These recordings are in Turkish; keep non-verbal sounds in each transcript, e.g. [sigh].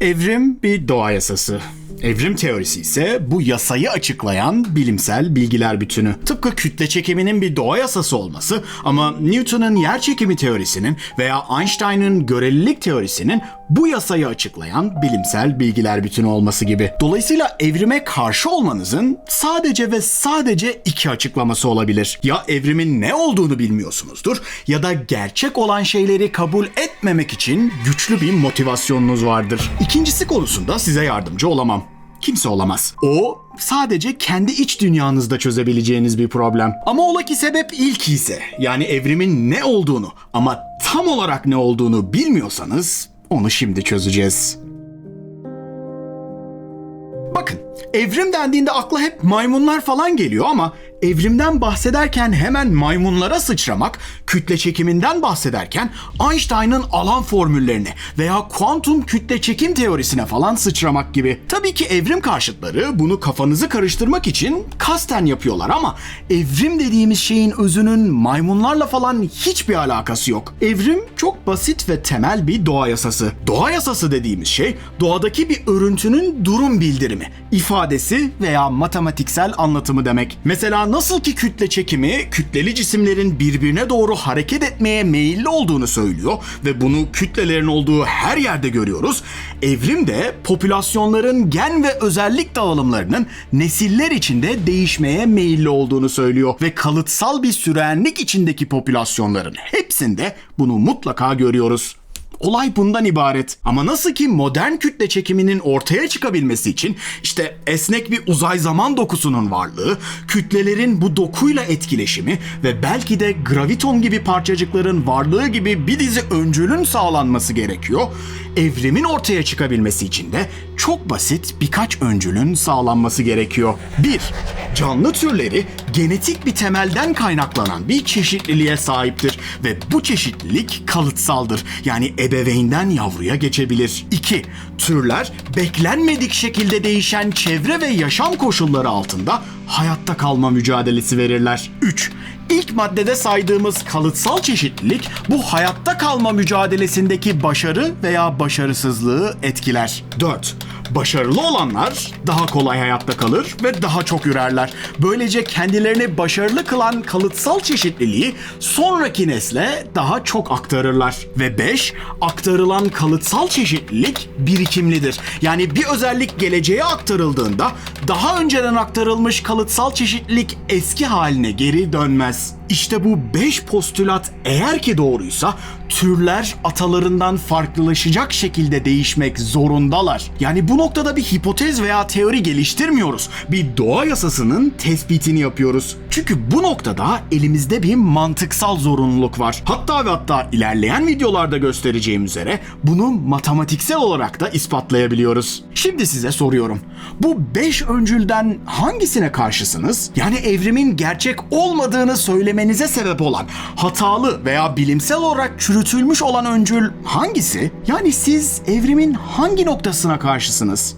Evrim bir doğa yasası. Evrim teorisi ise bu yasayı açıklayan bilimsel bilgiler bütünü. Tıpkı kütle çekiminin bir doğa yasası olması ama Newton'un yer çekimi teorisinin veya Einstein'ın görelilik teorisinin bu yasayı açıklayan bilimsel bilgiler bütünü olması gibi. Dolayısıyla evrime karşı olmanızın sadece ve sadece iki açıklaması olabilir. Ya evrimin ne olduğunu bilmiyorsunuzdur ya da gerçek olan şeyleri kabul etmemek için güçlü bir motivasyonunuz vardır. İkincisi konusunda size yardımcı olamam. Kimse olamaz. O sadece kendi iç dünyanızda çözebileceğiniz bir problem. Ama ola ki sebep ilk ise yani evrimin ne olduğunu ama tam olarak ne olduğunu bilmiyorsanız onu şimdi çözeceğiz. Bakın, evrim dendiğinde akla hep maymunlar falan geliyor ama evrimden bahsederken hemen maymunlara sıçramak, kütle çekiminden bahsederken Einstein'ın alan formüllerine veya kuantum kütle çekim teorisine falan sıçramak gibi. Tabii ki evrim karşıtları bunu kafanızı karıştırmak için kasten yapıyorlar ama evrim dediğimiz şeyin özünün maymunlarla falan hiçbir alakası yok. Evrim çok basit ve temel bir doğa yasası. Doğa yasası dediğimiz şey doğadaki bir örüntünün durum bildirimi, ifadesi veya matematiksel anlatımı demek. Mesela nasıl ki kütle çekimi kütleli cisimlerin birbirine doğru hareket etmeye meyilli olduğunu söylüyor ve bunu kütlelerin olduğu her yerde görüyoruz. Evrim de popülasyonların gen ve özellik dağılımlarının nesiller içinde değişmeye meyilli olduğunu söylüyor ve kalıtsal bir sürenlik içindeki popülasyonların hepsinde bunu mutlaka görüyoruz. Olay bundan ibaret. Ama nasıl ki modern kütle çekiminin ortaya çıkabilmesi için işte esnek bir uzay zaman dokusunun varlığı, kütlelerin bu dokuyla etkileşimi ve belki de graviton gibi parçacıkların varlığı gibi bir dizi öncülün sağlanması gerekiyor. Evrimin ortaya çıkabilmesi için de çok basit birkaç öncülün sağlanması gerekiyor. 1. Canlı türleri genetik bir temelden kaynaklanan bir çeşitliliğe sahiptir ve bu çeşitlilik kalıtsaldır. Yani ebeveynden yavruya geçebilir. 2. Türler beklenmedik şekilde değişen çevre ve yaşam koşulları altında hayatta kalma mücadelesi verirler. 3. İlk maddede saydığımız kalıtsal çeşitlilik bu hayatta kalma mücadelesindeki başarı veya başarısızlığı etkiler. 4. Başarılı olanlar daha kolay hayatta kalır ve daha çok ürerler. Böylece kendilerini başarılı kılan kalıtsal çeşitliliği sonraki nesle daha çok aktarırlar. Ve 5. Aktarılan kalıtsal çeşitlilik birikimlidir. Yani bir özellik geleceğe aktarıldığında daha önceden aktarılmış kalıtsal çeşitlilik eski haline geri dönmez. İşte bu 5 postülat eğer ki doğruysa türler atalarından farklılaşacak şekilde değişmek zorundalar. Yani bu noktada bir hipotez veya teori geliştirmiyoruz. Bir doğa yasasının tespitini yapıyoruz. Çünkü bu noktada elimizde bir mantıksal zorunluluk var. Hatta ve hatta ilerleyen videolarda göstereceğim üzere bunu matematiksel olarak da ispatlayabiliyoruz. Şimdi size soruyorum. Bu 5 öncülden hangisine karşısınız? Yani evrimin gerçek olmadığını söylemenize sebep olan hatalı veya bilimsel olarak çürütülmüş olan öncül hangisi? Yani siz evrimin hangi noktasına karşısınız?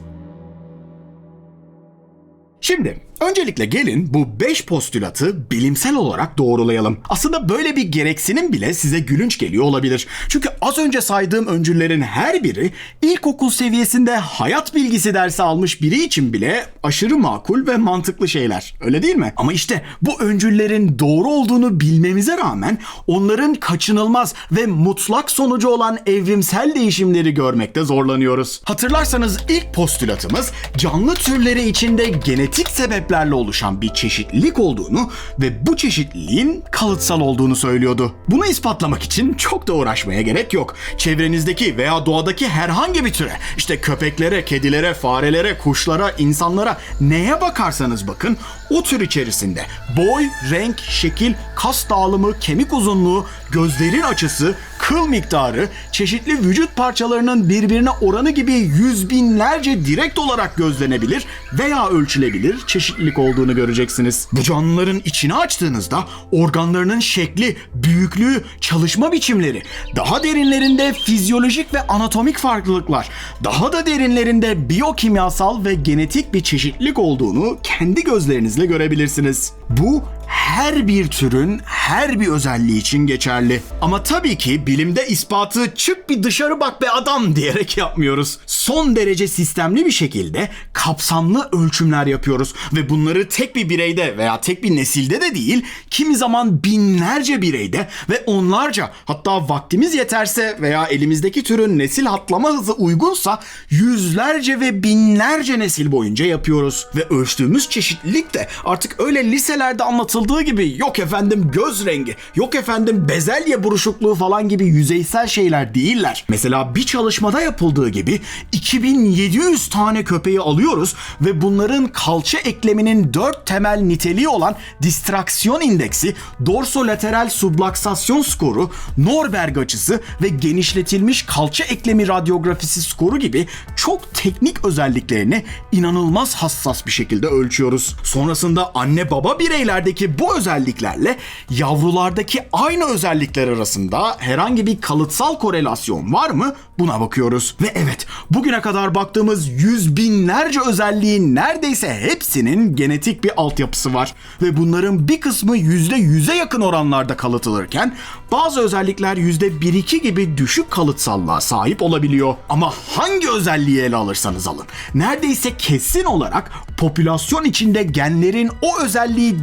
Şimdi öncelikle gelin bu 5 postülatı bilimsel olarak doğrulayalım. Aslında böyle bir gereksinim bile size gülünç geliyor olabilir. Çünkü az önce saydığım öncüllerin her biri ilkokul seviyesinde hayat bilgisi dersi almış biri için bile aşırı makul ve mantıklı şeyler. Öyle değil mi? Ama işte bu öncüllerin doğru olduğunu bilmemize rağmen onların kaçınılmaz ve mutlak sonucu olan evrimsel değişimleri görmekte zorlanıyoruz. Hatırlarsanız ilk postülatımız canlı türleri içinde genetik sebeplerle oluşan bir çeşitlilik olduğunu ve bu çeşitliliğin kalıtsal olduğunu söylüyordu. Bunu ispatlamak için çok da uğraşmaya gerek yok. Çevrenizdeki veya doğadaki herhangi bir türe, işte köpeklere, kedilere, farelere, kuşlara, insanlara neye bakarsanız bakın o tür içerisinde boy, renk, şekil, kas dağılımı, kemik uzunluğu, gözlerin açısı, kıl miktarı, çeşitli vücut parçalarının birbirine oranı gibi yüz binlerce direkt olarak gözlenebilir veya ölçülebilir çeşitlilik olduğunu göreceksiniz. Bu canlıların içini açtığınızda organlarının şekli, büyüklüğü, çalışma biçimleri, daha derinlerinde fizyolojik ve anatomik farklılıklar, daha da derinlerinde biyokimyasal ve genetik bir çeşitlilik olduğunu kendi gözlerinizle görebilirsiniz. Bu her bir türün her bir özelliği için geçerli. Ama tabii ki bilimde ispatı çık bir dışarı bak be adam diyerek [laughs] yapmıyoruz. Son derece sistemli bir şekilde kapsamlı ölçümler yapıyoruz ve bunları tek bir bireyde veya tek bir nesilde de değil, kimi zaman binlerce bireyde ve onlarca hatta vaktimiz yeterse veya elimizdeki türün nesil atlama hızı uygunsa yüzlerce ve binlerce nesil boyunca yapıyoruz. Ve ölçtüğümüz çeşitlilik de artık öyle liselerde anlatıldığı gibi yok efendim göz rengi, yok efendim bezelye buruşukluğu falan gibi yüzeysel şeyler değiller. Mesela bir çalışmada yapıldığı gibi 2700 tane köpeği alıyoruz ve bunların kalça ekleminin 4 temel niteliği olan distraksiyon indeksi, dorsolateral sublaksasyon skoru, Norberg açısı ve genişletilmiş kalça eklemi radyografisi skoru gibi çok teknik özelliklerini inanılmaz hassas bir şekilde ölçüyoruz. Sonrasında anne baba bireylerdeki bu özelliklerle yavrulardaki aynı özellikler arasında herhangi bir kalıtsal korelasyon var mı? Buna bakıyoruz. Ve evet bugüne kadar baktığımız yüz binlerce özelliğin neredeyse hepsinin genetik bir altyapısı var. Ve bunların bir kısmı yüzde yüze yakın oranlarda kalıtılırken bazı özellikler yüzde 1-2 gibi düşük kalıtsallığa sahip olabiliyor. Ama hangi özelliği ele alırsanız alın. Neredeyse kesin olarak popülasyon içinde genlerin o özelliği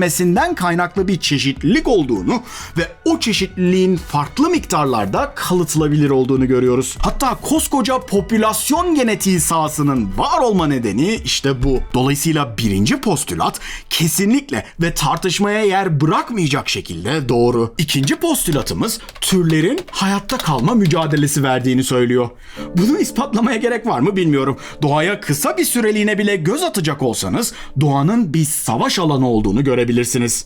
değiştirmesinden kaynaklı bir çeşitlilik olduğunu ve o çeşitliliğin farklı miktarlarda kalıtılabilir olduğunu görüyoruz. Hatta koskoca popülasyon genetiği sahasının var olma nedeni işte bu. Dolayısıyla birinci postülat kesinlikle ve tartışmaya yer bırakmayacak şekilde doğru. İkinci postülatımız türlerin hayatta kalma mücadelesi verdiğini söylüyor. Bunu ispatlamaya gerek var mı bilmiyorum. Doğaya kısa bir süreliğine bile göz atacak olsanız doğanın bir savaş alanı olduğunu görebilirsiniz.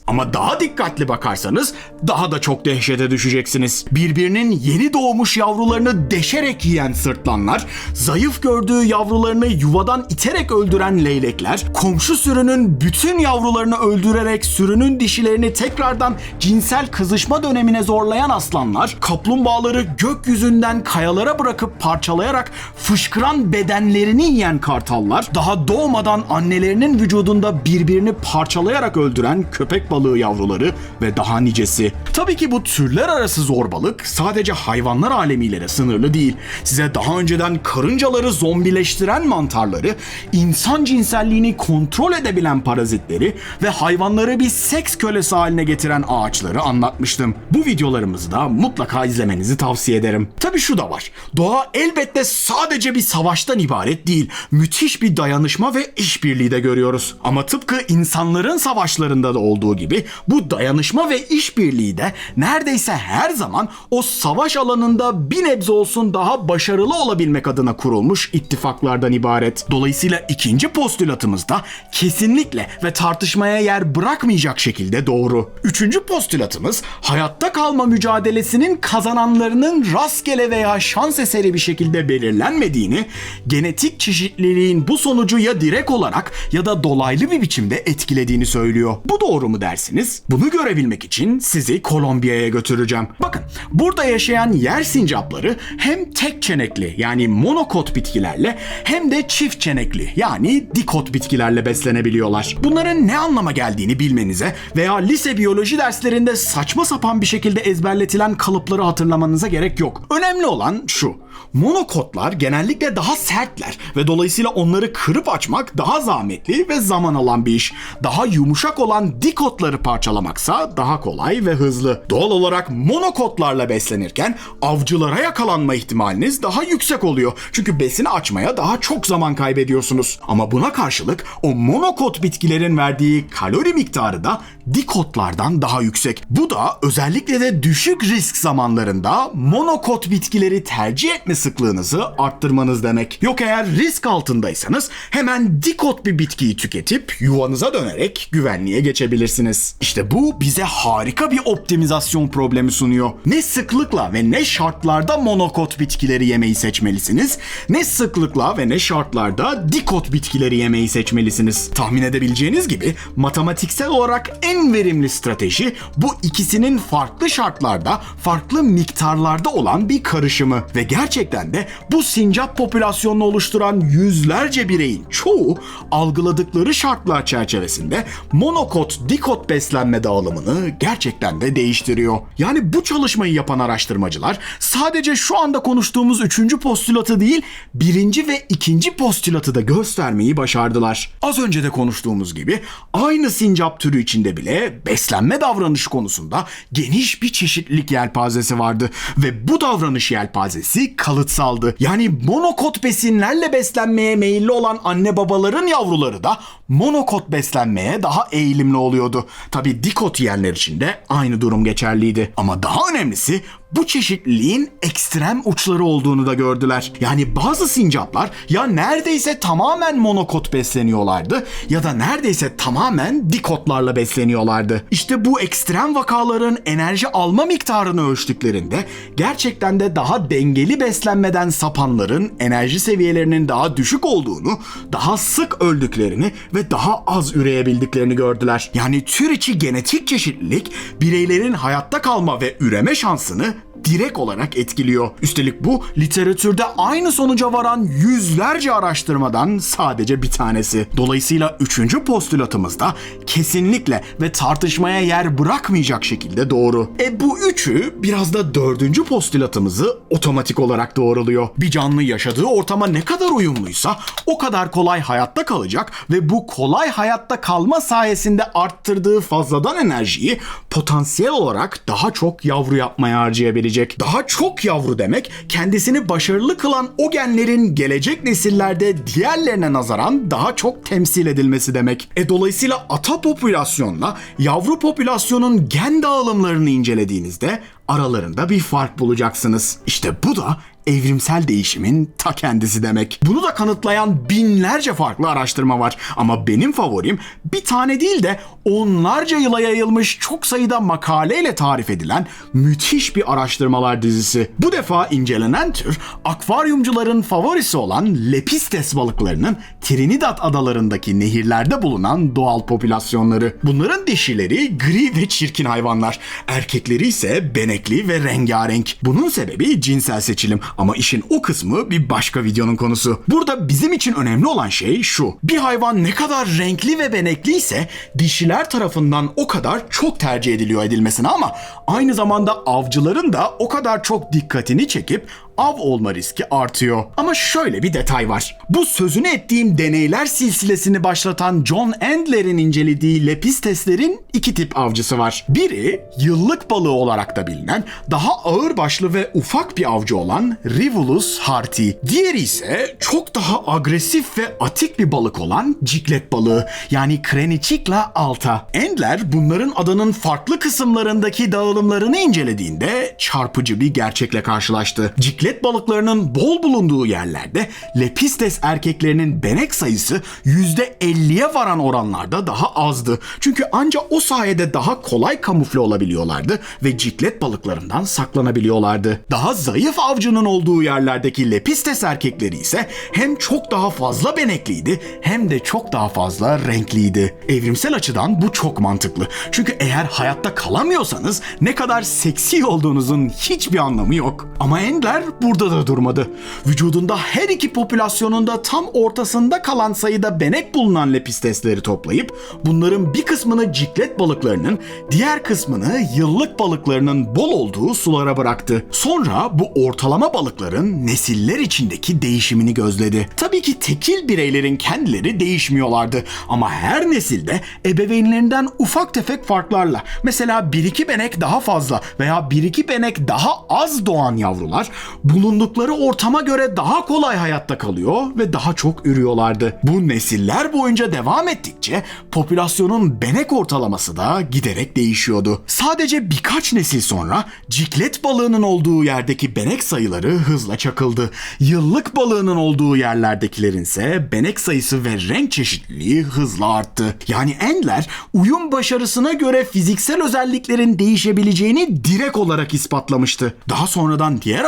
Ama daha dikkatli bakarsanız daha da çok dehşete düşeceksiniz. Birbirinin yeni doğmuş yavrularını deşerek yiyen sırtlanlar, zayıf gördüğü yavrularını yuvadan iterek öldüren leylekler, komşu sürünün bütün yavrularını öldürerek sürünün dişilerini tekrardan cinsel kızışma dönemine zorlayan aslanlar, kaplumbağaları gökyüzünden kayalara bırakıp parçalayarak fışkıran bedenlerini yiyen kartallar, daha doğmadan annelerinin vücudunda birbirini parçalayarak öldüren köpek balığı yavruları ve daha nicesi. Tabii ki bu türler arası zorbalık sadece hayvanlar alemiyle de sınırlı değil. Size daha önceden karıncaları zombileştiren mantarları, insan cinselliğini kontrol edebilen parazitleri ve hayvanları bir seks kölesi haline getiren ağaçları anlatmıştım. Bu videolarımızı da mutlaka izlemenizi tavsiye ederim. Tabii şu da var. Doğa elbette sadece bir savaştan ibaret değil. Müthiş bir dayanışma ve işbirliği de görüyoruz. Ama tıpkı insanların savaşlarında da olduğu gibi bu dayanışma ve işbirliği de neredeyse her zaman o savaş alanında bir nebze olsun daha başarılı olabilmek adına kurulmuş ittifaklardan ibaret. Dolayısıyla ikinci postülatımız da kesinlikle ve tartışmaya yer bırakmayacak şekilde doğru. Üçüncü postülatımız hayatta kalma mücadelesinin kazananlarının rastgele veya şans eseri bir şekilde belirlenmediğini, genetik çeşitliliğin bu sonucu ya direkt olarak ya da dolaylı bir biçimde etkilediğini söylüyor. Bu doğru mu dersiniz? Bunu görebilmek için sizi Kolombiya'ya götüreceğim. Bakın burada yaşayan yer sincapları hem tek çenekli yani monokot bitkilerle hem de çift çenekli yani dikot bitkilerle beslenebiliyorlar. Bunların ne anlama geldiğini bilmenize veya lise biyoloji derslerinde saçma sapan bir şekilde ezberletilen kalıpları hatırlamanıza gerek yok. Önemli olan şu. Monokotlar genellikle daha sertler ve dolayısıyla onları kırıp açmak daha zahmetli ve zaman alan bir iş. Daha yumuşak olan dikotları parçalamaksa daha kolay ve hızlı. Doğal olarak monokotlarla beslenirken avcılara yakalanma ihtimaliniz daha yüksek oluyor. Çünkü besini açmaya daha çok zaman kaybediyorsunuz. Ama buna karşılık o monokot bitkilerin verdiği kalori miktarı da dikotlardan daha yüksek. Bu da özellikle de düşük risk zamanlarında monokot bitkileri tercih etme sıklığınızı arttırmanız demek. Yok eğer risk altındaysanız hemen dikot bir bitkiyi tüketip yuvanıza dönerek güvenliğe geçebilirsiniz. İşte bu bize harika bir optimizasyon problemi sunuyor. Ne sıklıkla ve ne şartlarda monokot bitkileri yemeyi seçmelisiniz, ne sıklıkla ve ne şartlarda dikot bitkileri yemeyi seçmelisiniz. Tahmin edebileceğiniz gibi matematiksel olarak en verimli strateji bu ikisinin farklı şartlarda, farklı miktarlarda olan bir karışımı ve gerçekten de bu sincap popülasyonunu oluşturan yüzlerce bireyin çoğu algıladıkları şartlar çerçevesinde monokot monokot-dikot beslenme dağılımını gerçekten de değiştiriyor. Yani bu çalışmayı yapan araştırmacılar sadece şu anda konuştuğumuz üçüncü postülatı değil, birinci ve ikinci postülatı da göstermeyi başardılar. Az önce de konuştuğumuz gibi aynı sincap türü içinde bile beslenme davranışı konusunda geniş bir çeşitlilik yelpazesi vardı ve bu davranış yelpazesi kalıtsaldı. Yani monokot besinlerle beslenmeye meyilli olan anne babaların yavruları da monokot beslenmeye daha eğilimli oluyordu. Tabi dikot yiyenler için de aynı durum geçerliydi. Ama daha önemlisi bu çeşitliliğin ekstrem uçları olduğunu da gördüler. Yani bazı sincaplar ya neredeyse tamamen monokot besleniyorlardı ya da neredeyse tamamen dikotlarla besleniyorlardı. İşte bu ekstrem vakaların enerji alma miktarını ölçtüklerinde gerçekten de daha dengeli beslenmeden sapanların enerji seviyelerinin daha düşük olduğunu, daha sık öldüklerini ve daha az üreyebildiklerini gördüler. Yani tür içi genetik çeşitlilik bireylerin hayatta kalma ve üreme şansını direkt olarak etkiliyor. Üstelik bu literatürde aynı sonuca varan yüzlerce araştırmadan sadece bir tanesi. Dolayısıyla üçüncü postülatımız da kesinlikle ve tartışmaya yer bırakmayacak şekilde doğru. E bu üçü biraz da dördüncü postülatımızı otomatik olarak doğruluyor. Bir canlı yaşadığı ortama ne kadar uyumluysa o kadar kolay hayatta kalacak ve bu kolay hayatta kalma sayesinde arttırdığı fazladan enerjiyi potansiyel olarak daha çok yavru yapmaya harcayabilecek. Daha çok yavru demek kendisini başarılı kılan o genlerin gelecek nesillerde diğerlerine nazaran daha çok temsil edilmesi demek. E dolayısıyla ata popülasyonla yavru popülasyonun gen dağılımlarını incelediğinizde aralarında bir fark bulacaksınız. İşte bu da evrimsel değişimin ta kendisi demek. Bunu da kanıtlayan binlerce farklı araştırma var. Ama benim favorim bir tane değil de onlarca yıla yayılmış çok sayıda makaleyle tarif edilen müthiş bir araştırmalar dizisi. Bu defa incelenen tür akvaryumcuların favorisi olan lepistes balıklarının Trinidad adalarındaki nehirlerde bulunan doğal popülasyonları. Bunların dişileri gri ve çirkin hayvanlar. Erkekleri ise benekli ve rengarenk. Bunun sebebi cinsel seçilim ama işin o kısmı bir başka videonun konusu. Burada bizim için önemli olan şey şu. Bir hayvan ne kadar renkli ve benekliyse dişiler tarafından o kadar çok tercih ediliyor edilmesine ama aynı zamanda avcıların da o kadar çok dikkatini çekip av olma riski artıyor. Ama şöyle bir detay var. Bu sözünü ettiğim deneyler silsilesini başlatan John Endler'in incelediği lepisteslerin iki tip avcısı var. Biri yıllık balığı olarak da bilinen daha ağır başlı ve ufak bir avcı olan Rivulus harti. Diğeri ise çok daha agresif ve atik bir balık olan ciklet balığı yani Krenicikla alta. Endler bunların adanın farklı kısımlarındaki dağılımlarını incelediğinde çarpıcı bir gerçekle karşılaştı. Ciklet Ciklet balıklarının bol bulunduğu yerlerde lepistes erkeklerinin benek sayısı %50'ye varan oranlarda daha azdı. Çünkü ancak o sayede daha kolay kamufle olabiliyorlardı ve ciklet balıklarından saklanabiliyorlardı. Daha zayıf avcının olduğu yerlerdeki lepistes erkekleri ise hem çok daha fazla benekliydi hem de çok daha fazla renkliydi. Evrimsel açıdan bu çok mantıklı. Çünkü eğer hayatta kalamıyorsanız ne kadar seksi olduğunuzun hiçbir anlamı yok. Ama Endler burada da durmadı. Vücudunda her iki popülasyonunda tam ortasında kalan sayıda benek bulunan lepistesleri toplayıp bunların bir kısmını ciklet balıklarının, diğer kısmını yıllık balıklarının bol olduğu sulara bıraktı. Sonra bu ortalama balıkların nesiller içindeki değişimini gözledi. Tabii ki tekil bireylerin kendileri değişmiyorlardı ama her nesilde ebeveynlerinden ufak tefek farklarla mesela bir iki benek daha fazla veya bir iki benek daha az doğan yavrular bulundukları ortama göre daha kolay hayatta kalıyor ve daha çok ürüyorlardı. Bu nesiller boyunca devam ettikçe popülasyonun benek ortalaması da giderek değişiyordu. Sadece birkaç nesil sonra ciklet balığının olduğu yerdeki benek sayıları hızla çakıldı. Yıllık balığının olduğu yerlerdekilerin ise benek sayısı ve renk çeşitliliği hızla arttı. Yani Endler uyum başarısına göre fiziksel özelliklerin değişebileceğini direkt olarak ispatlamıştı. Daha sonradan diğer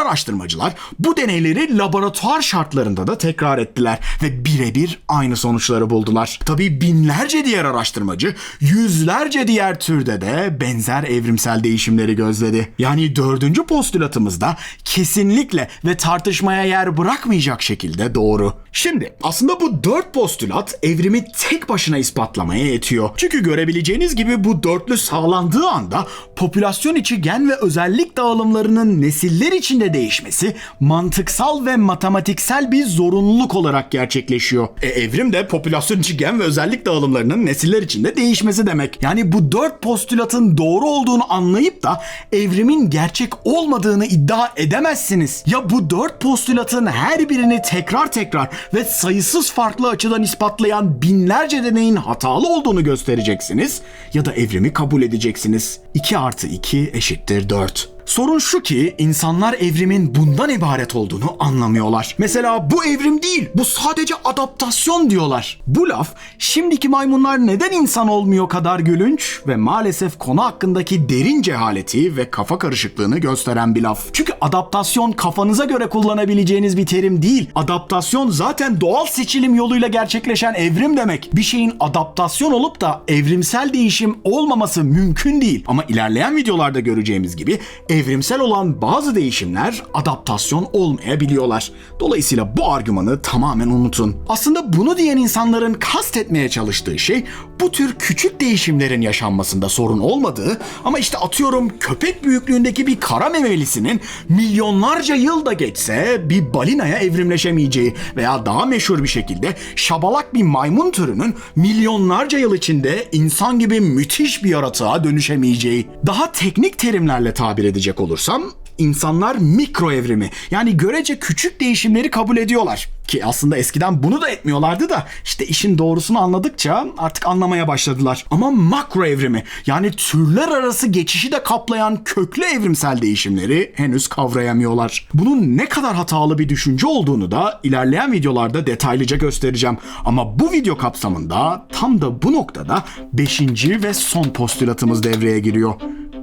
araştırmacılar bu deneyleri laboratuvar şartlarında da tekrar ettiler ve birebir aynı sonuçları buldular. Tabii binlerce diğer araştırmacı yüzlerce diğer türde de benzer evrimsel değişimleri gözledi. Yani dördüncü postülatımızda kesinlikle ve tartışmaya yer bırakmayacak şekilde doğru. Şimdi aslında bu dört postülat evrimi tek başına ispatlamaya yetiyor. Çünkü görebileceğiniz gibi bu dörtlü sağlandığı anda popülasyon içi gen ve özellik dağılımlarının nesiller içinde değişmesi mantıksal ve matematiksel bir zorunluluk olarak gerçekleşiyor. E, evrim de popülasyon içi gen ve özellik dağılımlarının nesiller içinde değişmesi demek. Yani bu dört postülatın doğru olduğunu anlayıp da evrimin gerçek olmadığını iddia edemezsiniz. Ya bu dört postülatın her birini tekrar tekrar ve sayısız farklı açıdan ispatlayan binlerce deneyin hatalı olduğunu göstereceksiniz ya da evrimi kabul edeceksiniz. 2 artı 2 eşittir 4. Sorun şu ki insanlar evrimin bundan ibaret olduğunu anlamıyorlar. Mesela bu evrim değil, bu sadece adaptasyon diyorlar. Bu laf şimdiki maymunlar neden insan olmuyor kadar gülünç ve maalesef konu hakkındaki derin cehaleti ve kafa karışıklığını gösteren bir laf. Çünkü adaptasyon kafanıza göre kullanabileceğiniz bir terim değil. Adaptasyon zaten doğal seçilim yoluyla gerçekleşen evrim demek. Bir şeyin adaptasyon olup da evrimsel değişim olmaması mümkün değil. Ama ilerleyen videolarda göreceğimiz gibi evrimsel olan bazı değişimler adaptasyon olmayabiliyorlar. Dolayısıyla bu argümanı tamamen unutun. Aslında bunu diyen insanların kastetmeye çalıştığı şey bu tür küçük değişimlerin yaşanmasında sorun olmadığı ama işte atıyorum köpek büyüklüğündeki bir kara memelisinin milyonlarca yıl da geçse bir balinaya evrimleşemeyeceği veya daha meşhur bir şekilde şabalak bir maymun türünün milyonlarca yıl içinde insan gibi müthiş bir yaratığa dönüşemeyeceği. Daha teknik terimlerle tabir edecek olursam insanlar mikro evrimi yani görece küçük değişimleri kabul ediyorlar. Ki aslında eskiden bunu da etmiyorlardı da işte işin doğrusunu anladıkça artık anlamaya başladılar. Ama makro evrimi yani türler arası geçişi de kaplayan köklü evrimsel değişimleri henüz kavrayamıyorlar. Bunun ne kadar hatalı bir düşünce olduğunu da ilerleyen videolarda detaylıca göstereceğim. Ama bu video kapsamında tam da bu noktada 5. ve son postülatımız devreye giriyor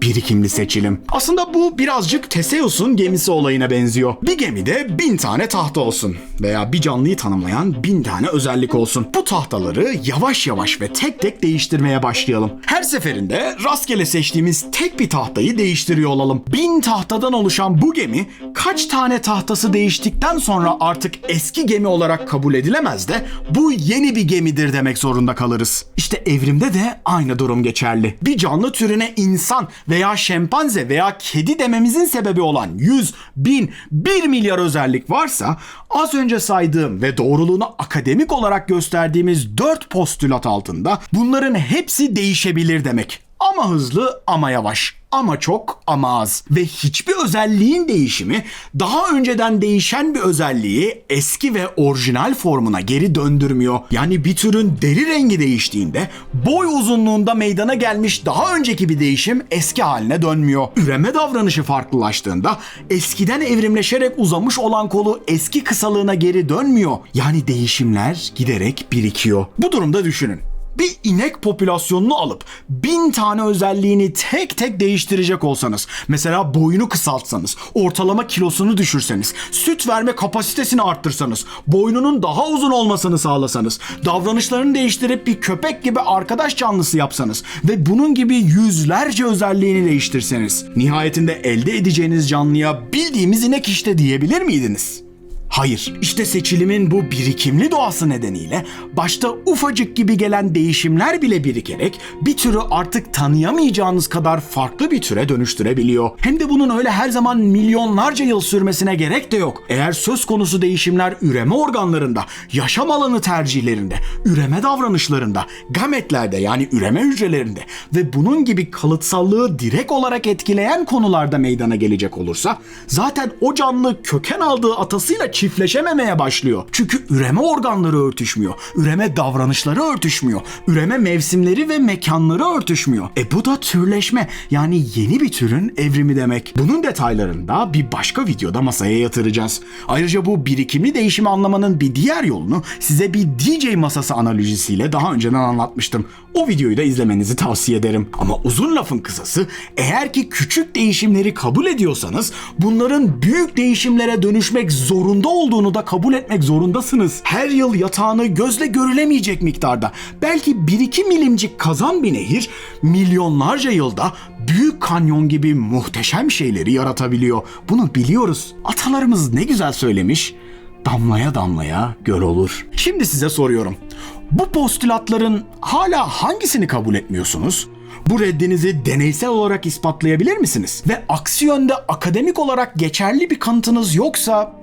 birikimli seçilim. Aslında bu birazcık Teseus'un gemisi olayına benziyor. Bir gemide bin tane tahta olsun veya bir canlıyı tanımlayan bin tane özellik olsun. Bu tahtaları yavaş yavaş ve tek tek değiştirmeye başlayalım. Her seferinde rastgele seçtiğimiz tek bir tahtayı değiştiriyor olalım. Bin tahtadan oluşan bu gemi kaç tane tahtası değiştikten sonra artık eski gemi olarak kabul edilemez de bu yeni bir gemidir demek zorunda kalırız. İşte evrimde de aynı durum geçerli. Bir canlı türüne insan veya şempanze veya kedi dememizin sebebi olan 100, 1000, 1 milyar özellik varsa az önce saydığım ve doğruluğunu akademik olarak gösterdiğimiz 4 postülat altında bunların hepsi değişebilir demek. Ama hızlı ama yavaş ama çok ama az. Ve hiçbir özelliğin değişimi daha önceden değişen bir özelliği eski ve orijinal formuna geri döndürmüyor. Yani bir türün deri rengi değiştiğinde boy uzunluğunda meydana gelmiş daha önceki bir değişim eski haline dönmüyor. Üreme davranışı farklılaştığında eskiden evrimleşerek uzamış olan kolu eski kısalığına geri dönmüyor. Yani değişimler giderek birikiyor. Bu durumda düşünün bir inek popülasyonunu alıp bin tane özelliğini tek tek değiştirecek olsanız, mesela boyunu kısaltsanız, ortalama kilosunu düşürseniz, süt verme kapasitesini arttırsanız, boynunun daha uzun olmasını sağlasanız, davranışlarını değiştirip bir köpek gibi arkadaş canlısı yapsanız ve bunun gibi yüzlerce özelliğini değiştirseniz, nihayetinde elde edeceğiniz canlıya bildiğimiz inek işte diyebilir miydiniz? Hayır, işte seçilimin bu birikimli doğası nedeniyle başta ufacık gibi gelen değişimler bile birikerek bir türü artık tanıyamayacağınız kadar farklı bir türe dönüştürebiliyor. Hem de bunun öyle her zaman milyonlarca yıl sürmesine gerek de yok. Eğer söz konusu değişimler üreme organlarında, yaşam alanı tercihlerinde, üreme davranışlarında, gametlerde yani üreme hücrelerinde ve bunun gibi kalıtsallığı direkt olarak etkileyen konularda meydana gelecek olursa zaten o canlı köken aldığı atasıyla çiftleşememeye başlıyor. Çünkü üreme organları örtüşmüyor. Üreme davranışları örtüşmüyor. Üreme mevsimleri ve mekanları örtüşmüyor. E bu da türleşme. Yani yeni bir türün evrimi demek. Bunun detaylarını da bir başka videoda masaya yatıracağız. Ayrıca bu birikimli değişimi anlamanın bir diğer yolunu size bir DJ masası analojisiyle daha önceden anlatmıştım. O videoyu da izlemenizi tavsiye ederim. Ama uzun lafın kısası eğer ki küçük değişimleri kabul ediyorsanız bunların büyük değişimlere dönüşmek zorunda olduğunu da kabul etmek zorundasınız. Her yıl yatağını gözle görülemeyecek miktarda belki 1-2 milimcik kazan bir nehir milyonlarca yılda büyük kanyon gibi muhteşem şeyleri yaratabiliyor. Bunu biliyoruz. Atalarımız ne güzel söylemiş. damlaya damlaya göl olur. Şimdi size soruyorum. Bu postülatların hala hangisini kabul etmiyorsunuz? Bu reddinizi deneysel olarak ispatlayabilir misiniz? Ve aksi yönde akademik olarak geçerli bir kanıtınız yoksa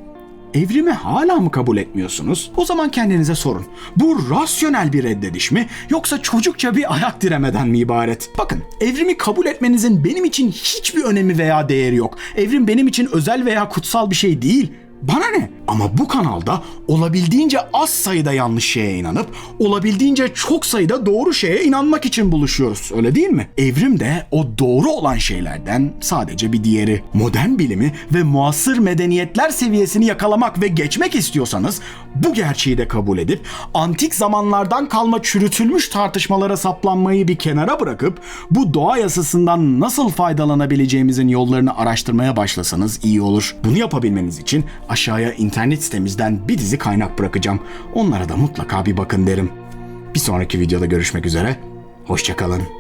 Evrimi hala mı kabul etmiyorsunuz? O zaman kendinize sorun. Bu rasyonel bir reddediş mi yoksa çocukça bir ayak diremeden mi ibaret? Bakın, evrimi kabul etmenizin benim için hiçbir önemi veya değeri yok. Evrim benim için özel veya kutsal bir şey değil. Bana ne? Ama bu kanalda olabildiğince az sayıda yanlış şeye inanıp olabildiğince çok sayıda doğru şeye inanmak için buluşuyoruz. Öyle değil mi? Evrim de o doğru olan şeylerden sadece bir diğeri. Modern bilimi ve muasır medeniyetler seviyesini yakalamak ve geçmek istiyorsanız bu gerçeği de kabul edip antik zamanlardan kalma çürütülmüş tartışmalara saplanmayı bir kenara bırakıp bu doğa yasasından nasıl faydalanabileceğimizin yollarını araştırmaya başlasanız iyi olur. Bunu yapabilmeniz için aşağıya internet sitemizden bir dizi kaynak bırakacağım. Onlara da mutlaka bir bakın derim. Bir sonraki videoda görüşmek üzere. Hoşçakalın.